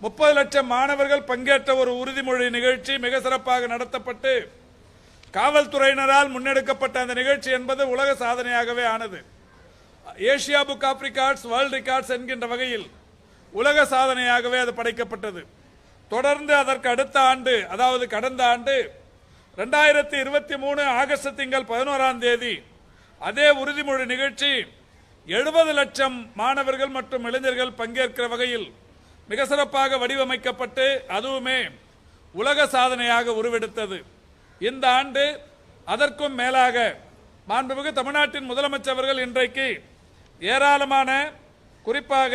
முப்பது லட்சம் மாணவர்கள் பங்கேற்ற ஒரு உறுதிமொழி நிகழ்ச்சி மிக சிறப்பாக நடத்தப்பட்டு காவல்துறையினரால் முன்னெடுக்கப்பட்ட அந்த நிகழ்ச்சி என்பது உலக சாதனையாகவே ஆனது. Asia book of records world records என்கின்ற வகையில் உலக சாதனையாகவே அது படைக்கப்பட்டது. தொடர்ந்து அதற்கு அடுத்த ஆண்டு அதாவது கடந்த ஆண்டு ரெண்டாயிரத்தி இருபத்தி மூணு ஆகஸ்ட் திங்கள் பதினோராம் தேதி அதே உறுதிமொழி நிகழ்ச்சி எழுபது லட்சம் மாணவர்கள் மற்றும் இளைஞர்கள் பங்கேற்கிற வகையில் மிக சிறப்பாக வடிவமைக்கப்பட்டு அதுவுமே உலக சாதனையாக உருவெடுத்தது. இந்த ஆண்டு அதற்கும் மேலாக மாண்புமிகு தமிழ்நாட்டின் முதலமைச்சர் அவர்கள் இன்றைக்கு ஏராளமான குறிப்பாக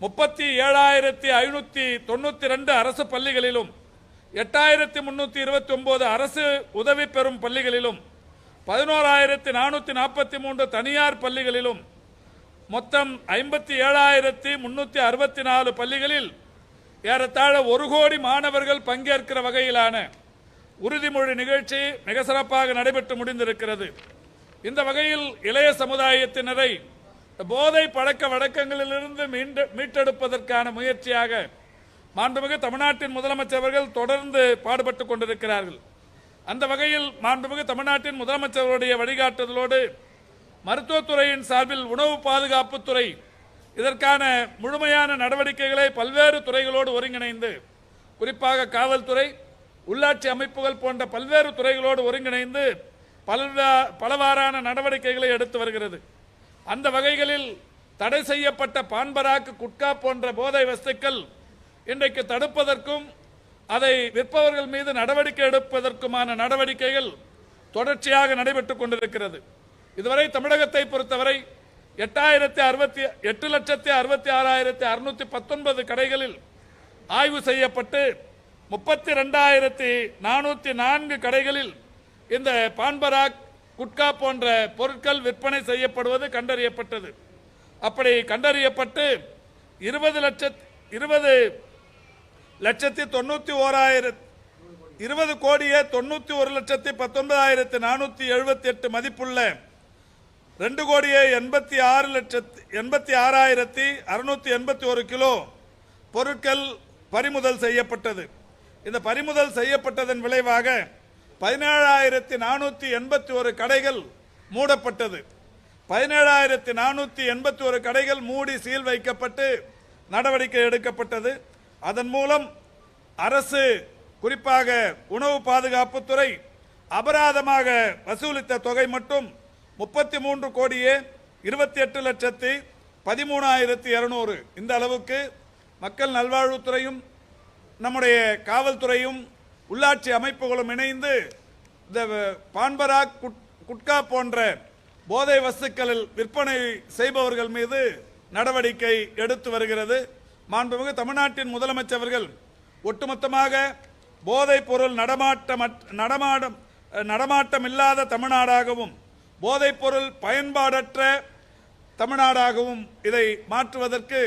முப்பத்தி ஏழாயிரத்தி ஐநூற்றி தொண்ணூற்றி ரெண்டு அரசு பள்ளிகளிலும் எட்டாயிரத்தி முன்னூற்றி இருபத்தி ஒன்பது அரசு உதவி பெறும் பள்ளிகளிலும் பதினோராயிரத்தி நானூற்றி நாற்பத்தி மூன்று தனியார் பள்ளிகளிலும் மொத்தம் ஐம்பத்தி ஏழாயிரத்தி முன்னூற்றி அறுபத்தி நாலு பள்ளிகளில் ஏறத்தாழ ஒரு கோடி மாணவர்கள் பங்கேற்கிற வகையிலான உறுதிமொழி நிகழ்ச்சி மிக சிறப்பாக நடைபெற்று முடிந்திருக்கிறது. இந்த வகையில் இளைய சமுதாயத்தினரை போதை பழக்க வழக்கங்களிலிருந்து மீண்டு மீட்டெடுப்பதற்கான முயற்சியாக மாண்புமிகு தமிழ்நாட்டின் முதலமைச்சர் அவர்கள் தொடர்ந்து பாடுபட்டுக் கொண்டிருக்கிறார்கள். அந்த வகையில் மாண்புமிகு தமிழ்நாட்டின் முதலமைச்சருடைய வழிகாட்டுதலோடு மருத்துவத்துறையின் சார்பில் உணவு பாதுகாப்புத்துறை இதற்கான முழுமையான நடவடிக்கைகளை பல்வேறு துறைகளோடு ஒருங்கிணைந்து குறிப்பாக காவல்துறை உள்ளாட்சி அமைப்புகள் போன்ற பல்வேறு துறைகளோடு ஒருங்கிணைந்து பல்வா பலவாறான நடவடிக்கைகளை எடுத்து வருகிறது. அந்த வகைகளில் தடை செய்யப்பட்ட பான்பராக்கு குட்கா போன்ற போதை வஸ்துக்கள் இன்றைக்கு தடுப்பதற்கும் அதை விற்பவர்கள் மீது நடவடிக்கை எடுப்பதற்குமான நடவடிக்கைகள் தொடர்ச்சியாக நடைபெற்றுக் கொண்டிருக்கிறது. இதுவரை தமிழகத்தை பொறுத்தவரை எட்டாயிரத்தி அறுபத்தி எட்டு லட்சத்தி அறுபத்தி ஆறாயிரத்தி அறுநூத்தி பத்தொன்பது கடைகளில் ஆய்வு செய்யப்பட்டு முப்பத்தி ரெண்டாயிரத்தி நானூற்றி நான்கு கடைகளில் இந்த பான்பராக் குட்கா போன்ற பொருட்கள் விற்பனை செய்யப்படுவது கண்டறியப்பட்டது. அப்படி கண்டறியப்பட்டு இருபது லட்சத் இருபது லட்சத்தி தொண்ணூற்றி ஓராயிரத்தி இருபது கோடியே தொண்ணூற்றி ஒரு லட்சத்தி பத்தொன்பதாயிரத்தி நானூற்றி எழுபத்தி எட்டு மதிப்புள்ள ரெண்டு கோடியே எண்பத்தி ஆறு லட்சத்து எண்பத்தி ஆறாயிரத்தி அறுநூற்றி எண்பத்தி ஒரு கிலோ பொருட்கள் பறிமுதல் செய்யப்பட்டது. இந்த பறிமுதல் செய்யப்பட்டதன் விளைவாக பதினேழாயிரத்தி நானூற்றி எண்பத்தி ஒரு கடைகள் மூடப்பட்டது. பதினேழாயிரத்தி நானூற்றி எண்பத்தி ஒரு கடைகள் மூடி சீல் வைக்கப்பட்டு நடவடிக்கை எடுக்கப்பட்டது. அதன் மூலம் அரசு குறிப்பாக உணவு பாதுகாப்புத்துறை அபராதமாக வசூலித்த தொகை மட்டும் முப்பத்தி மூன்று கோடியே இருபத்தி எட்டு லட்சத்தி பதிமூணாயிரத்தி இருநூறு. இந்த அளவுக்கு மக்கள் நல்வாழ்வுத்துறையும் நம்முடைய காவல்துறையும் உள்ளாட்சி அமைப்புகளும் இணைந்து இந்த பான்பராக் குட்- குட்கா போன்ற போதை வஸ்துக்களில் விற்பனை செய்பவர்கள் மீது நடவடிக்கை எடுத்து வருகிறது. மாண்புமிகு தமிழ்நாட்டின் முதலமைச்சர்கள் ஒட்டுமொத்தமாக போதைப் பொருள் நடமாட்டம் நடமாட்டம் நடமாட்டம் இல்லாத தமிழ்நாடாகவும் போதைப் பொருள் பயன்பாடற்ற தமிழ்நாடாகவும் இதை மாற்றுவதற்கு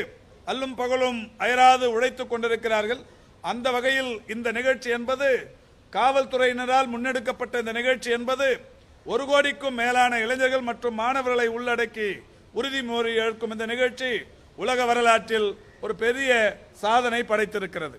அல்லும் பகலும் அயராது உழைத்துக் கொண்டிருக்கிறார்கள். அந்த வகையில் இந்த நிகழ்ச்சி என்பது காவல்துறையினரால் முன்னெடுக்கப்பட்ட இந்த நிகழ்ச்சி என்பது ஒரு கோடிக்கும் மேலான இளைஞர்கள் மற்றும் மாணவர்களை உள்ளடக்கி உறுதிமொழி ஏற்கும் இந்த நிகழ்ச்சி உலக வரலாற்றில் ஒரு பெரிய சாதனை படைத்திருக்கிறது.